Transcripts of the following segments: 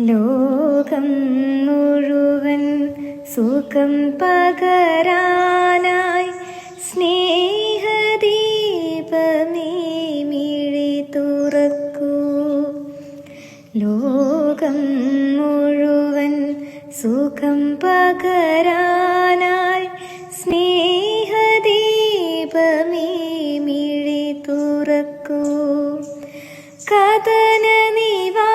ലോകം മുഴുവൻ സുഖം പകരാനായി സ്നേഹദീപമേ മിഴി തുറക്കൂ. ലോകം മുഴുവൻ സുഖം പകരാനായി സ്നേഹദീപമേ മിഴി തുറക്കൂ. കഥന നിവാരണം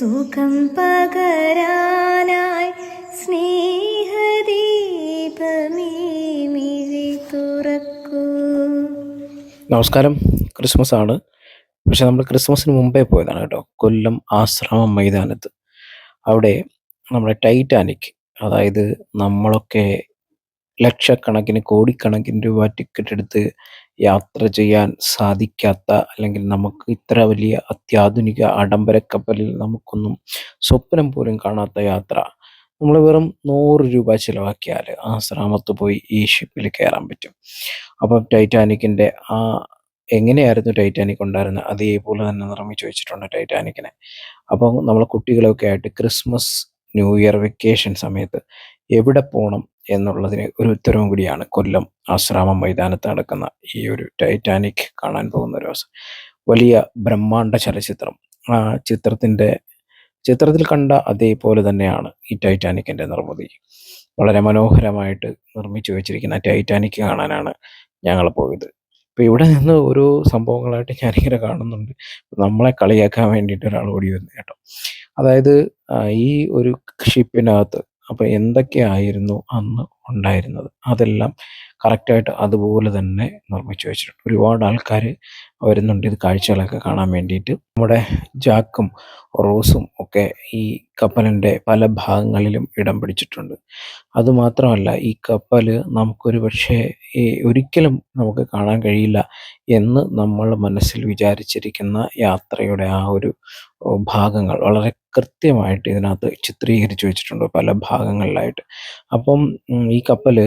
സുഖം പകരാനായി സ്നേഹദീപമേ തുറക്കൂ. നമസ്കാരം. ക്രിസ്മസ് ആണ്. പക്ഷെ നമ്മൾ ക്രിസ്മസിന് മുമ്പേ പോയതാണ് കേട്ടോ. കൊല്ലം ആശ്രമം മൈതാനത്ത്. അവിടെ നമ്മുടെ ടൈറ്റാനിക് അതായത് നമ്മളൊക്കെ ലക്ഷക്കണക്കിന് കോടിക്കണക്കിന് രൂപ ടിക്കറ്റ് എടുത്ത് യാത്ര ചെയ്യാൻ സാധിക്കാത്ത അല്ലെങ്കിൽ നമുക്ക് ഇത്ര വലിയ അത്യാധുനിക ആഡംബര കപ്പലിൽ നമുക്കൊന്നും സ്വപ്നം പോലും കാണാത്ത യാത്ര. നമ്മൾ വെറും നൂറ് രൂപ ചിലവാക്കിയാൽ ആ ശ്രാമത്ത് പോയി ഈ ഷിപ്പിൽ കയറാൻ പറ്റും. അപ്പം ടൈറ്റാനിക്കിന്റെ ആ എങ്ങനെയായിരുന്നു ടൈറ്റാനിക് ഉണ്ടായിരുന്നത്? അതേപോലെ തന്നെ നിർമ്മിച്ചു വെച്ചിട്ടുണ്ട് ടൈറ്റാനിക്കിനെ. അപ്പം നമ്മൾ കുട്ടികളൊക്കെ ആയിട്ട് ക്രിസ്മസ് ന്യൂ ഇയർ വെക്കേഷൻ സമയത്ത് എവിടെ പോകണം? എന്നുള്ളതിന് ഒരു ഉത്തരവും കൂടിയാണ് കൊല്ലം ആശ്രാമം മൈതാനത്ത് നടക്കുന്ന ഈ ഒരു ടൈറ്റാനിക് കാണാൻ പോകുന്ന ഒരു അവസരം വലിയ ബ്രഹ്മാണ്ഡ ചലച്ചിത്രം. ആ ചിത്രത്തിന്റെ ചിത്രത്തിൽ കണ്ട അതേപോലെ തന്നെയാണ് ഈ ടൈറ്റാനിക്കിന്റെ നിർമ്മിതി. വളരെ മനോഹരമായിട്ട് നിർമ്മിച്ചു വെച്ചിരിക്കുന്ന ടൈറ്റാനിക് കാണാനാണ് ഞങ്ങൾ പോയത്. അപ്പോൾ ഇവിടെ നിന്ന് ഓരോ സംഭവങ്ങളായിട്ട് ഞാനിങ്ങനെ കാണുന്നുണ്ട്. നമ്മളെ കളിയാക്കാൻ വേണ്ടിയിട്ട് ഒരാൾ ഓടി വന്നു കേട്ടോ. അതായത് ഈ ഒരു ഷിപ്പിനകത്ത് അപ്പോൾ എന്തൊക്കെയായിരുന്നു അന്ന് ഉണ്ടായിരുന്നത്? അതെല്ലാം കറക്റ്റായിട്ട് അതുപോലെ തന്നെ നിർമ്മിച്ചു വെച്ചിട്ടുണ്ട്. ഒരുപാട് ആൾക്കാർ വരുന്നുണ്ട് ഇത് കാഴ്ചകളൊക്കെ കാണാൻ വേണ്ടിയിട്ട്. നമ്മുടെ ജാക്കും റോസും ഒക്കെ ഈ കപ്പലിന്റെ പല ഭാഗങ്ങളിലും ഇടം പിടിച്ചിട്ടുണ്ട്. അതുമാത്രമല്ല ഈ കപ്പൽ നമുക്കൊരു പക്ഷേ ഒരിക്കലും നമുക്ക് കാണാൻ കഴിയില്ല എന്ന് നമ്മൾ മനസ്സിൽ വിചാരിച്ചിരിക്കുന്ന യാത്രയുടെ ആ ഒരു ഭാഗങ്ങൾ വളരെ കൃത്യമായിട്ട് ഇതിനകത്ത് ചിത്രീകരിച്ചു വെച്ചിട്ടുണ്ട് പല ഭാഗങ്ങളിലായിട്ട്. അപ്പം ഈ കപ്പൽ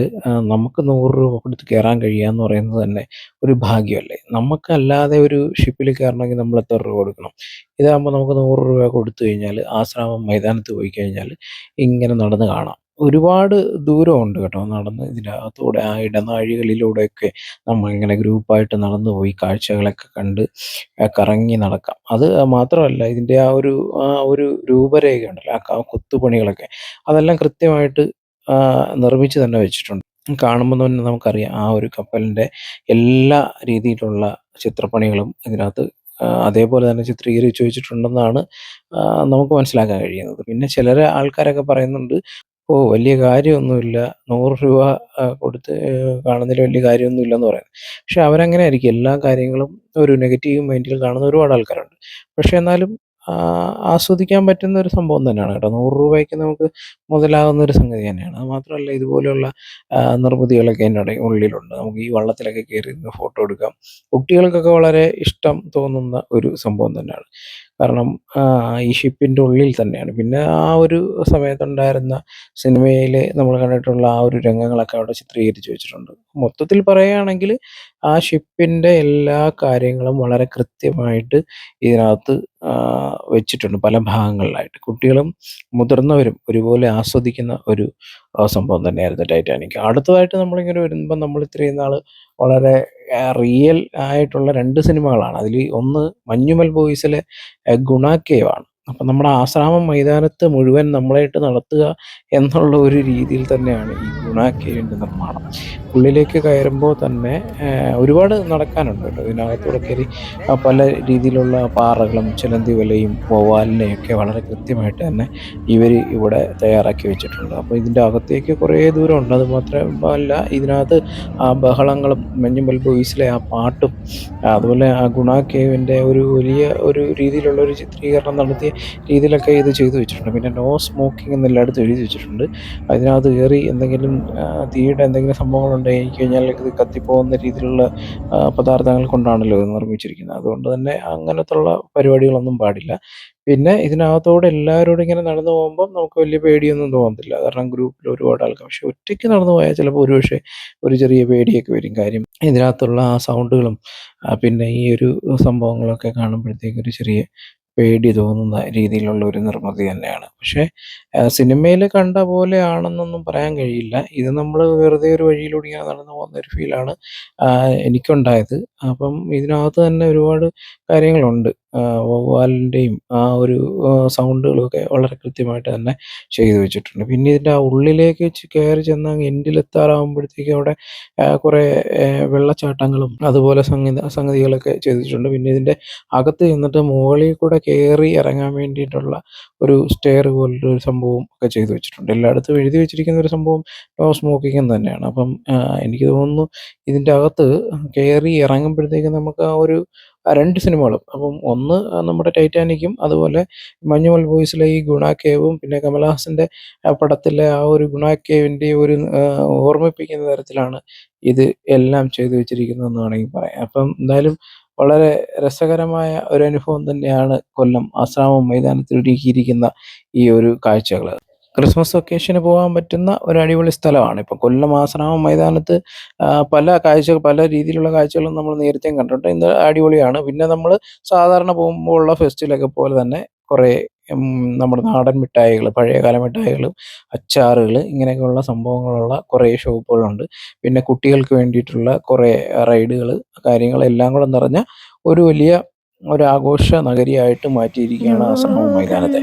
നമുക്ക് നൂറ് രൂപ കൊടുത്ത് കയറാൻ കഴിയുക എന്ന് പറയുന്നത് തന്നെ ഒരു ഭാഗ്യമല്ലേ? നമുക്കല്ലാതെ ഒരു ഷിപ്പിൽ കയറണമെങ്കിൽ നമ്മൾ എത്ര രൂപ കൊടുക്കണം? ഇതാകുമ്പോൾ നമുക്ക് നൂറ് രൂപ കൊടുത്തു കഴിഞ്ഞാൽ ആശ്രാമം മൈതാനത്ത് പോയി കഴിഞ്ഞാൽ ഇങ്ങനെ നടന്ന് കാണാം. ഒരുപാട് ദൂരമുണ്ട് കേട്ടോ നടന്ന്. ഇതിനകത്തൂടെ ആ ഇടനാഴികളിലൂടെയൊക്കെ നമ്മൾ ഇങ്ങനെ ഗ്രൂപ്പായിട്ട് നടന്നു പോയി കാഴ്ചകളൊക്കെ കണ്ട് കറങ്ങി നടക്കാം. അത് മാത്രമല്ല ഇതിന്റെ ആ ഒരു ആ ഒരു രൂപരേഖ ഉണ്ടല്ലോ ആ കുത്തുപണികളൊക്കെ കൊത്തുപണികളൊക്കെ. അതെല്ലാം കൃത്യമായിട്ട് നിർമ്മിച്ച് തന്നെ വെച്ചിട്ടുണ്ട്. കാണുമ്പോൾ തന്നെ നമുക്കറിയാം ആ ഒരു കപ്പലിന്റെ എല്ലാ രീതിയിലുള്ള ചിത്രപ്പണികളും ഇതിനകത്ത് അതേപോലെ തന്നെ ചിത്രീകരിച്ചു വെച്ചിട്ടുണ്ടെന്നാണ് നമുക്ക് മനസ്സിലാക്കാൻ കഴിയുന്നത്. പിന്നെ ചിലരെ ആൾക്കാരൊക്കെ പറയുന്നുണ്ട് ഓ വലിയ കാര്യമൊന്നുമില്ല. നൂറ് രൂപ ആ, കൊടുത്ത് കാണുന്നതിൽ വലിയ കാര്യമൊന്നുമില്ലെന്ന് പറയുന്നത് പക്ഷെ അവരങ്ങനെ ആയിരിക്കും എല്ലാ കാര്യങ്ങളും ഒരു നെഗറ്റീവ് മൈൻഡിൽ കാണുന്ന ഒരുപാട് ആൾക്കാരുണ്ട്. പക്ഷെ എന്നാലും ആസ്വദിക്കാൻ പറ്റുന്ന ഒരു സംഭവം തന്നെയാണ് കേട്ടോ. നൂറ് രൂപയ്ക്ക് നമുക്ക് മുതലാകുന്ന ഒരു സംഗതി തന്നെയാണ്. അത് മാത്രമല്ല ഇതുപോലെയുള്ള നിർമ്മിതികളൊക്കെ അതിന്റെ ഉള്ളിലുണ്ട്. നമുക്ക് ഈ വള്ളത്തിലൊക്കെ കയറി ഫോട്ടോ എടുക്കാം. കുട്ടികൾക്കൊക്കെ വളരെ ഇഷ്ടം തോന്നുന്ന ഒരു സംഭവം തന്നെയാണ്. കാരണം ഈ ഷിപ്പിന്റെ ഉള്ളിൽ തന്നെയാണ്. പിന്നെ ആ ഒരു സമയത്തുണ്ടായിരുന്ന സിനിമയിൽ നമ്മൾ കണ്ടിട്ടുള്ള ആ ഒരു രംഗങ്ങളൊക്കെ അവിടെ ചിത്രീകരിച്ച് വെച്ചിട്ടുണ്ട്. മൊത്തത്തിൽ പറയുകയാണെങ്കിൽ ആ ഷിപ്പിന്റെ എല്ലാ കാര്യങ്ങളും വളരെ കൃത്യമായിട്ട് ഇതിനകത്ത് വെച്ചിട്ടുണ്ട് പല ഭാഗങ്ങളിലായിട്ട്. കുട്ടികളും മുതിർന്നവരും ഒരുപോലെ ആസ്വദിക്കുന്ന ഒരു ആ, സംഭവം തന്നെയായിരുന്നു ടൈറ്റാനിക്. അടുത്തതായിട്ട് നമ്മളിങ്ങനെ വരുമ്പോൾ നമ്മൾ ഇത്രയും നാൾ വളരെ റിയൽ ആയിട്ടുള്ള രണ്ട് സിനിമകളാണ്. അതിൽ ഒന്ന് മഞ്ഞുമൽ ബോയ്സിലെ ഏഹ്, ഗുണ കേവ് ആണ് അപ്പം നമ്മുടെ ആശ്രാമം മൈതാനത്ത് മുഴുവൻ നമ്മളായിട്ട് നടത്തുക എന്നുള്ള ഒരു രീതിയിൽ തന്നെയാണ് ഈ ഗുണ നിർമ്മാണം. ഉള്ളിലേക്ക് കയറുമ്പോൾ തന്നെ ഒരുപാട് നടക്കാനുണ്ട് കേട്ടോ. ഇതിനകത്തൂടെ കയറി പല രീതിയിലുള്ള പാറകളും ചിലന്തി വലയും വവ്വാലിനെയൊക്കെ വളരെ കൃത്യമായിട്ട് തന്നെ ഇവർ ഇവിടെ തയ്യാറാക്കി വെച്ചിട്ടുണ്ട്. അപ്പോൾ ഇതിന്റെ അകത്തേക്ക് കുറേ ദൂരമുണ്ട്. അത് മാത്രമല്ല ഇതിനകത്ത് ആ ബഹളങ്ങളും മഞ്ഞുമൽ ബോയ്സിലെ ആ പാട്ടും അതുപോലെ ആ ഗുണ കേവിന്റെ ഒരു വലിയ ഒരു രീതിയിലുള്ള ഒരു ചിത്രീകരണം നടത്തിയ രീതിയിലൊക്കെ ഇത് ചെയ്തു വെച്ചിട്ടുണ്ട്. പിന്നെ നോ സ്മോക്കിംഗ് എന്നെല്ലായിടത്തും എഴുതി വെച്ചിട്ടുണ്ട്. അതിനകത്ത് കയറി എന്തെങ്കിലും തീയുടെ എന്തെങ്കിലും സംഭവങ്ങൾ ഉണ്ടായി കഴിഞ്ഞാൽ ഇത് കത്തിപ്പോകുന്ന രീതിയിലുള്ള പദാർത്ഥങ്ങൾ കൊണ്ടാണല്ലോ ഇത് നിർമ്മിച്ചിരിക്കുന്നത്. അതുകൊണ്ട് തന്നെ അങ്ങനത്തുള്ള പരിപാടികളൊന്നും പാടില്ല. പിന്നെ ഇതിനകത്തോടെ എല്ലാവരോടും ഇങ്ങനെ നടന്നു പോകുമ്പം നമുക്ക് വലിയ പേടിയൊന്നും തോന്നത്തില്ല. കാരണം ഗ്രൂപ്പിൽ ഒരുപാട് ആൾക്കാർ. പക്ഷെ ഒറ്റയ്ക്ക് നടന്നു പോയാൽ ചിലപ്പോൾ ഒരുപക്ഷെ ഒരു ചെറിയ പേടിയൊക്കെ വരും. കാര്യം ഇതിനകത്തുള്ള ആ സൗണ്ടുകളും പിന്നെ ഈ ഒരു സംഭവങ്ങളൊക്കെ കാണുമ്പോഴത്തേക്ക് ഒരു ചെറിയ പേടി തോന്നുന്ന രീതിയിലുള്ള ഒരു നിർമ്മിതി തന്നെയാണ്. പക്ഷേ സിനിമയിൽ കണ്ട പോലെ ആണെന്നൊന്നും പറയാൻ കഴിയില്ല. ഇത് നമ്മൾ വെറുതെ ഒരു വഴിയിലൂടെ ഇങ്ങനെ നടന്നു പോകുന്ന ഒരു ഫീലാണ് എനിക്കുണ്ടായത്. അപ്പം ഇതിനകത്ത് തന്നെ ഒരുപാട് കാര്യങ്ങളുണ്ട്. വവ്വാലിന്റെയും ആ ഒരു സൗണ്ടുകളൊക്കെ വളരെ കൃത്യമായിട്ട് തന്നെ ചെയ്തു വെച്ചിട്ടുണ്ട്. പിന്നെ ഇതിന്റെ ആ ഉള്ളിലേക്ക് കയറി ചെന്ന് അങ്ങ് അവിടെ കുറേ വെള്ളച്ചാട്ടങ്ങളും അതുപോലെ സംഗീത സംഗതികളൊക്കെ ചെയ്തിട്ടുണ്ട്. പിന്നെ ഇതിന്റെ അകത്ത് ചെന്നിട്ട് മുകളിൽ കൂടെ കയറി ഇറങ്ങാൻ വേണ്ടിയിട്ടുള്ള ഒരു സ്റ്റെയർ പോലുള്ള ഒരു സംഭവം ഒക്കെ ചെയ്തു വെച്ചിട്ടുണ്ട്. എല്ലായിടത്തും എഴുതി വെച്ചിരിക്കുന്ന ഒരു സംഭവം നോ സ്മോക്കിംഗ് തന്നെയാണ്. അപ്പം എനിക്ക് തോന്നുന്നു ഇതിന്റെ അകത്ത് കയറി ഇറങ്ങുമ്പോഴത്തേക്കും നമുക്ക് ആ ഒരു രണ്ട് സിനിമകളും. അപ്പം ഒന്ന് നമ്മുടെ ടൈറ്റാനിക്കും അതുപോലെ മഞ്ഞുമൽ ബോയ്സിലെ ഈ ഗുണ കേവും പിന്നെ കമലഹാസന്റെ പടത്തിലെ ആ ഒരു ഗുണ കേവിന്റെ ഒരു ഓർമ്മിപ്പിക്കുന്ന തരത്തിലാണ് ഇത് എല്ലാം ചെയ്തു വെച്ചിരിക്കുന്നതെന്ന് വേണമെങ്കിൽ പറയാം. അപ്പം എന്തായാലും വളരെ രസകരമായ ഒരു അനുഭവം തന്നെയാണ് കൊല്ലം ആശ്രാമം മൈതാനത്തിൽ ഒരുക്കിയിരിക്കുന്ന ഈ ഒരു കാഴ്ചകൾ. ക്രിസ്മസ് ഒക്കേഷന് പോകാൻ പറ്റുന്ന ഒരു അടിപൊളി സ്ഥലമാണ്. ഇപ്പം കൊല്ലം ആശ്രാമം മൈതാനത്ത് പല കാഴ്ചകൾ പല രീതിയിലുള്ള കാഴ്ചകളും നമ്മൾ നേരത്തെയും കണ്ടിട്ടുണ്ട്. ഇത് അടിപൊളിയാണ്. പിന്നെ നമ്മൾ സാധാരണ പോകുമ്പോൾ ഉള്ള ഫെസ്റ്റിവലൊക്കെ പോലെ തന്നെ കുറേ നമ്മുടെ നാടൻ മിഠായികൾ പഴയകാല മിഠായികൾ അച്ചാറുകൾ ഇങ്ങനെയൊക്കെയുള്ള സംഭവങ്ങളുള്ള കുറേ ഷോപ്പുകളുണ്ട്. പിന്നെ കുട്ടികൾക്ക് വേണ്ടിയിട്ടുള്ള കുറേ റൈഡുകൾ കാര്യങ്ങളെല്ലാം കൂടെ നിറഞ്ഞ ഒരു വലിയ ഒരു ആഘോഷ നഗരിയായിട്ട് മാറ്റിയിരിക്കുകയാണ് ആശ്രമം മൈതാനത്തെ.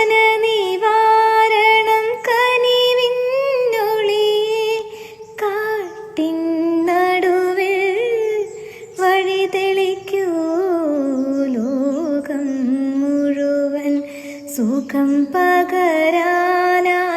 സുഖം പകരാനായി സ്നേഹ